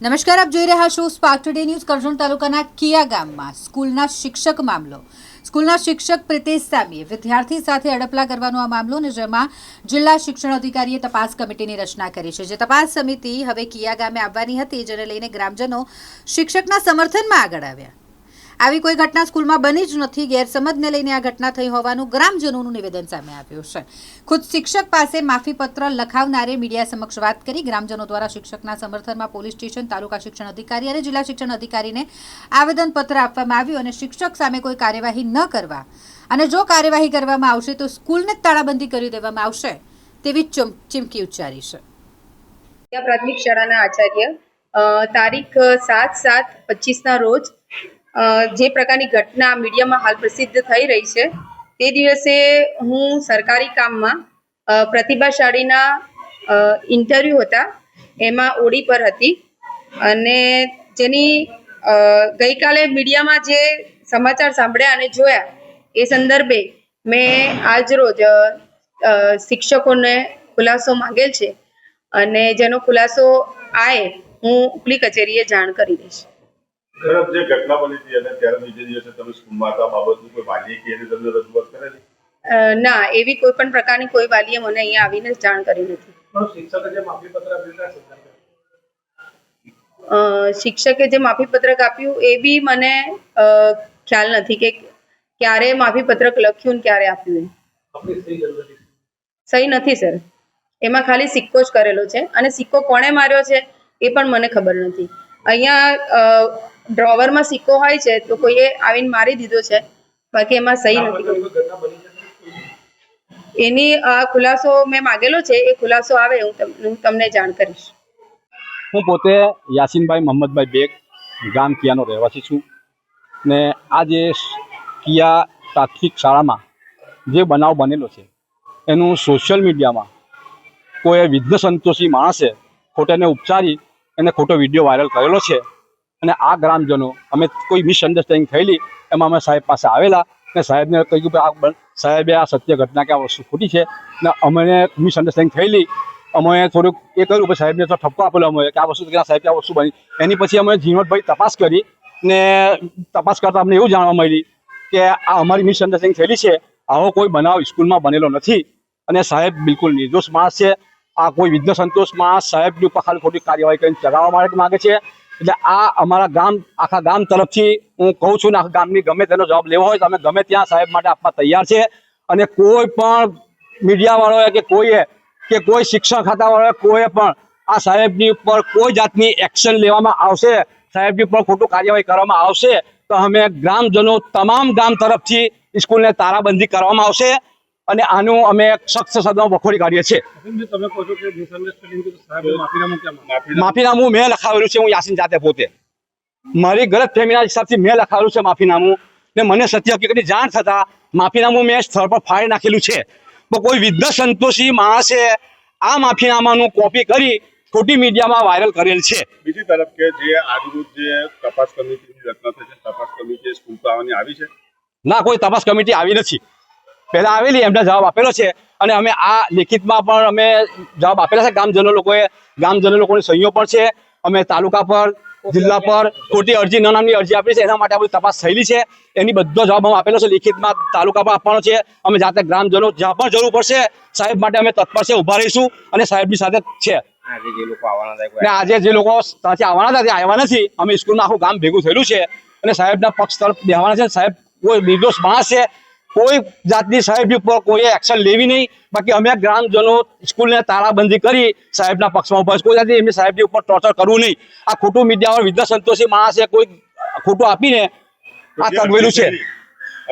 નમસ્કાર, આપ જોઈ રહ્યા છો સ્પાર્ક ટુડે ન્યૂઝ કરજણ તાલુકાના કિયા ગામમાં સ્કૂલના શિક્ષક મામલો. સ્કૂલના શિક્ષક પ્રિતેશ સામીએ વિદ્યાર્થી સાથે અડપલા કરવાનો આ મામલો અને જેમાં જિલ્લા શિક્ષણ અધિકારીએ તપાસ કમિટીની રચના કરી છે. જે તપાસ સમિતિ હવે કિયા ગામે આવવાની હતી, જેને લઈને ગ્રામજનો શિક્ષકના સમર્થનમાં આગળ આવ્યા. આવી કોઈ ઘટના સ્કૂલમાં બની જ નથી, ગેરસમજને લઈને આ ઘટના થઈ હોવાનું ગ્રામજનોનું નિવેદન સામે આવ્યું છે. ખુદ શિક્ષક પાસે માફીપત્ર લખાવનારે મીડિયા સમક્ષ વાત કરી ગ્રામજનો દ્વારા શિક્ષકના સમર્થનમાં પોલીસ સ્ટેશન, તાલુકા શિક્ષણ અધિકારી અને જિલ્લા શિક્ષણ અધિકારીને આવેદનપત્ર આપવામાં આવ્યું અને શિક્ષક સામે કોઈ કાર્યવાહી ન કરવા અને જો કાર્યવાહી કરવામાં આવશે તો સ્કૂલને જ તાળાબંધી કરી દેવામાં આવશે તેવી ચમ- ચીમકી ઉચ્ચારી છે. પ્રાથમિક શાળાના આચાર્ય તારીખ સાત સાત પચીસના રોજ જે પ્રકારની ઘટના મીડિયામાં હાલ પ્રસિદ્ધ થઈ રહી છે, તે દિવસે હું સરકારી કામમાં પ્રતિભાશાળીના ઇન્ટરવ્યૂ હતા, એમાં ઓડી પર હતી. અને જેની ગઈકાલે મીડિયામાં જે સમાચાર સાંભળ્યા અને જોયા, એ સંદર્ભે મેં આજરોજ શિક્ષકોને ખુલાસો માંગેલ છે. અને જેનો ખુલાસો આવે હું ઉપલી કચેરીએ જાણ કરી દઈશ. ખરાબ જે ઘટના બની હતી અને ત્યારે બીજે દિવસે તમે સ્કૂલમાં હતા બાબતનું કોઈ વાલીએ કે એને તમને રજૂઆત કરેલી? ના એવી કોઈ પણ પ્રકારની કોઈ વાલીએ મને અહીંયા આવીને જાણ કરી નથી. શિક્ષકે જે માફી પત્ર આપ્યું છે આ સંદર્ભે અ, શિક્ષકે જે માફીપત્રક આપ્યું એ બી મને અ, ખ્યાલ નથી કે ક્યારે માફીપત્રક લખ્યું ને ક્યારે આપ્યું એ સહી નથી સર. એમાં ખાલી સિક્કો જ કરેલો છે અને સિક્કો કોણે માર્યો છે એ પણ મને ખબર નથી. અહીંયા ડ્રોવરમાં સિક્કો હોય છે તો કોઈએ આવીને મારી દીધો છે. બાકી એમાં સહી નથી. એની ખુલાસો મેં માગેલો છે, એ ખુલાસો આવે, હું તમને જાણ કરીશ. હું પોતે યાસીનભાઈ મોહમ્મદભાઈ બેગ, ગામ કિયાનો રહેવાસી છું. ને આ જે કિયા પ્રાથમિક શાળામાં જે બનાવ બનેલો છે, એનું સોશિયલ મીડિયામાં કોઈ વિઘ્ન સંતોષી માણસે ખોટાને ઉપચારી એને ખોટો વીડિયો વાયરલ કરેલો છે. અને આ ગ્રામજનો, અમે કોઈ મિસઅન્ડરસ્ટેન્ડિંગ થયેલી, એમાં અમે સાહેબ પાસે આવેલા ને સાહેબને કહ્યું કે આ સાહેબે આ સત્ય ઘટના કે આ વસ્તુ ખોટી છે. ને અમને મિસઅન્ડરસ્ટેન્ડિંગ થયેલી. અમે થોડુંક એ કર્યું, પછી સાહેબને તો ઠપકો આપેલો અમે કે આ વસ્તુ, કે સાહેબ આ વસ્તુ બની. એની પછી અમે ઝીણવટભાઈ તપાસ કરી ને તપાસ કરતાં અમને એવું જાણવા મળી કે આ અમારી મિસઅન્ડરસ્ટેન્ડિંગ થયેલી છે. આવો કોઈ બનાવ સ્કૂલમાં બનેલો નથી. અને સાહેબ બિલકુલ નિર્દોષ માણસ છે. આ કોઈ વિઘ્ન સંતોષ માણસ સાહેબની ઉપર ખાલી ખોટી કાર્યવાહી કરીને ચલાવવા માટે માંગે છે. એટલે આ અમારા ગામ, આખા ગામ તરફથી હું કહું છું ને આખા ગામની ગમે તેનો જવાબ લેવો હોય તો અમે ગમે ત્યાં સાહેબ માટે આપવા તૈયાર છે. અને કોઈ પણ મીડિયાવાળોએ કે કોઈએ, કે કોઈ શિક્ષણ ખાતાવાળાએ કોઈએ પણ આ સાહેબની ઉપર કોઈ જાતની એક્શન લેવામાં આવશે, સાહેબની ઉપર ખોટું કાર્યવાહી કરવામાં આવશે, તો અમે ગ્રામજનો તમામ ગામ તરફથી સ્કૂલને તારાબંધી કરવામાં આવશે. અને આનું અમે સખ્ત સદમાં વખોડી કાઢીએ છીએ. માફીનામું મેં લખાવેલું છે હું યાસીન જાતે પોતે. મારી ગલત ફેમીના હિસાબથી મેં લખાવેલું છે માફીનામું. ને મને સત્ય હકીકતની જાણ થતા માફીનામું મેં સ્થળ પર ફાડી નાખેલું છે. પણ કોઈ વિદ્ધ સંતોષી માણસે આ માફીનામાનું કોપી કરી ખોટી મીડિયામાં વાયરલ કરેલ છે. બીજી તરફ કે જે આજરોજ જે તપાસ કમિટીની રચના થઈ છે તપાસ કમિટી સ્કૂલ આવવાની આવી છે? ના કોઈ તપાસ કમિટી આવી નથી. પહેલા આવેલી એમને જવાબ આપેલો છે. અને અમે આ લેખિતમાં પણ અમે જવાબ આપેલા છે. ગામજનો લોકોએ ગામજનો લોકોની સહીઓ પણ છે. અમે તાલુકા પર જિલ્લા પર ખોટી અરજી ન નામની અરજી આપી છે. એના માટે આપણી તપાસ થયેલી છે. એની બધો જવાબ અમે આપેલો છે. લેખિતમાં તાલુકા પર આપવાનો છે. અમે જાતે ગ્રામજનો જ્યાં પણ જરૂર પડશે સાહેબ માટે અમે તત્પર છે. ઊભા રહીશું અને સાહેબની સાથે છે. આજે જે લોકો ત્યાંથી આવવાના હતા તે આવ્યા નથી. અમે સ્કૂલમાં આખું ગામ ભેગું થયેલું છે. અને સાહેબના પક્ષ તરફ બેહવાના છે. સાહેબ કોઈ નિર્દોષ માણસ છે. કોઈ જાતની સાહેબ ઉપર કોઈ એક્શન લેવી નહીં. બાકી અમે ગ્રામજનો સ્કૂલને તાળાબંધી કરી સાહેબના પક્ષમાં ઊભા. કોઈ જાતની એમની સાહેબની ઉપર ટોર્ચર કરવું નહીં. આ ખોટું મીડિયામાં વિદ્યા સંતોષી માણસે કોઈ ખોટું આપીને આ તગવેલું છે.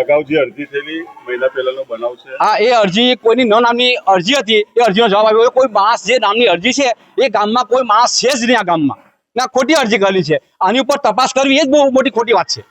અગાઉ જે અરજી થયેલી મહિના પહેલાનો બનાવ છે. આ એ અરજી કોઈની ન નામની અરજી હતી. એ અરજીનો જવાબ આવ્યો કોઈ માણસ જે નામની અરજી છે એ ગામમાં કોઈ માણસ છે જ નહીં આ ગામમાં. ના ખોટી અરજી કરેલી છે. આની ઉપર તપાસ કરવી એ જ બહુ મોટી ખોટી વાત છે.